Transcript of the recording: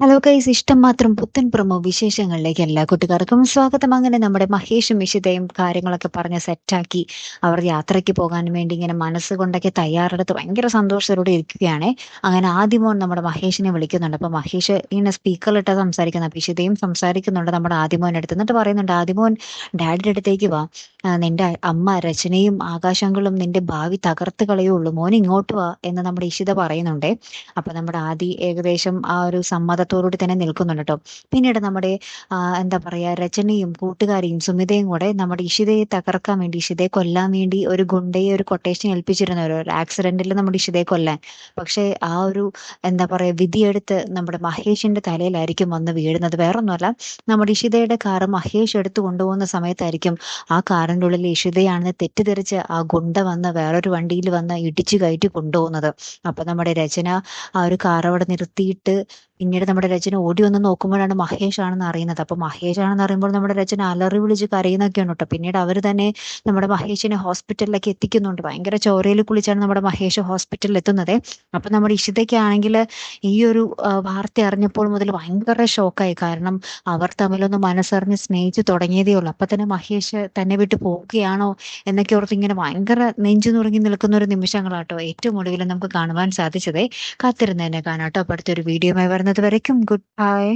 Hello കൈസ് ഇഷ്ടം മാത്രം പുത്തൻ പ്രമോ വിശേഷങ്ങളിലേക്ക് എല്ലാ കൂട്ടുകാർക്കും സ്വാഗതം. അങ്ങനെ നമ്മുടെ മഹേഷും വിശുദ്ധയും കാര്യങ്ങളൊക്കെ പറഞ്ഞ് സെറ്റാക്കി അവർ യാത്രയ്ക്ക് പോകാൻ വേണ്ടി ഇങ്ങനെ മനസ്സുകൊണ്ടൊക്കെ തയ്യാറെടുത്ത് ഭയങ്കര സന്തോഷത്തോടെ ഇരിക്കുകയാണ്. അങ്ങനെ ആദ്യമോൻ നമ്മുടെ മഹേഷിനെ വിളിക്കുന്നുണ്ട്. അപ്പൊ മഹേഷ് ഇങ്ങനെ സ്പീക്കറിലിട്ട് സംസാരിക്കുന്ന. വിശുദ്ധയും സംസാരിക്കുന്നുണ്ട് നമ്മുടെ ആദ്യമോൻ അടുത്ത്. എന്നിട്ട് പറയുന്നുണ്ട് ആദ്യമോൻ ഡാഡിന്റെ അടുത്തേക്ക് വാ. നിന്റെ അമ്മ രചനയും ആകാശങ്ങളും നിന്റെ ഭാവി തകർത്ത് കളയുള്ളൂ മോൻ ഇങ്ങോട്ട് വാ എന്ന് നമ്മുടെ ഇഷിത പറയുന്നുണ്ട്. അപ്പൊ നമ്മുടെ ആദി ഏകദേശം ആ ഒരു സമ്മതത്തോടുകൂടി തന്നെ നിൽക്കുന്നുണ്ട് കേട്ടോ. പിന്നീട് നമ്മുടെ എന്താ പറയാ രചനയും കൂട്ടുകാരിയും സുമിതയും കൂടെ നമ്മുടെ ഇഷിതയെ തകർക്കാൻ വേണ്ടി ഇഷിതയെ കൊല്ലാൻ വേണ്ടി ഒരു ഗുണ്ടയെ ഒരു കൊട്ടേഷൻ ഏൽപ്പിച്ചിരുന്ന ഒരു ആക്സിഡന്റിൽ നമ്മുടെ ഇഷിതയെ കൊല്ലാൻ. പക്ഷേ ആ ഒരു എന്താ പറയാ വിധിയെടുത്ത് നമ്മുടെ മഹേഷിന്റെ തലയിലായിരിക്കും വന്ന് വീഴുന്നത്. വേറൊന്നുമല്ല നമ്മുടെ ഇഷിതയുടെ കാറ് മഹേഷ് എടുത്തു കൊണ്ടുപോകുന്ന സമയത്തായിരിക്കും ആ കാറിന്റെ ഉള്ളിൽ ഇഷിതയാണെന്ന് തെറ്റിദ്ധരിച്ച് ആ ഗുണ്ട വന്ന് വേറൊരു വണ്ടിയിൽ വന്ന് ഇടിച്ചു കയറ്റി കൊണ്ടുപോകുന്നത്. അപ്പൊ നമ്മുടെ രചന ആ ഒരു കാർ അവിടെ നിർത്തിയിട്ട് പിന്നീട് നമ്മുടെ രചന ഓടി വന്ന് നോക്കുമ്പോഴാണ് മഹേഷ് ആണെന്ന് അറിയുന്നത്. അപ്പൊ മഹേഷ് ആണെന്ന് അറിയുമ്പോൾ നമ്മുടെ രചന അലറി വിളിച്ച് കരയുന്നൊക്കെയാണ് കേട്ടോ. പിന്നീട് അവർ തന്നെ നമ്മുടെ മഹേഷിനെ ഹോസ്പിറ്റലിലേക്ക് എത്തിക്കുന്നുണ്ട്. ഭയങ്കര ചോരയിൽ കുളിച്ചാണ് നമ്മുടെ മഹേഷ് ഹോസ്പിറ്റലിൽ എത്തുന്നത്. അപ്പൊ നമ്മുടെ ഇഷിതയ്ക്കാണെങ്കിൽ ഈ ഒരു വാർത്ത അറിഞ്ഞപ്പോൾ മുതൽ ഭയങ്കര ഷോക്കായി. കാരണം അവർ തമ്മിലൊന്ന് മനസ്സറിഞ്ഞ് സ്നേഹിച്ചു തുടങ്ങിയതേ ഉള്ളൂ. അപ്പൊ തന്നെ മഹേഷ് തന്നെ വിട്ട് പോവുകയാണോ എന്നൊക്കെ ഓർത്ത് ഇങ്ങനെ ഭയങ്കര നെഞ്ചു നുറുങ്ങി നിൽക്കുന്ന ഒരു നിമിഷങ്ങളാട്ടോ ഏറ്റവും ഒടുവിൽ നമുക്ക് കാണുവാൻ സാധിച്ചതേ. കാത്തിരുന്ന് തന്നെ കാണാട്ടോ അപ്പൊ അടുത്തൊരു വീഡിയോയുമായി நடக்கிறது வரைக்கும் குட் பாய்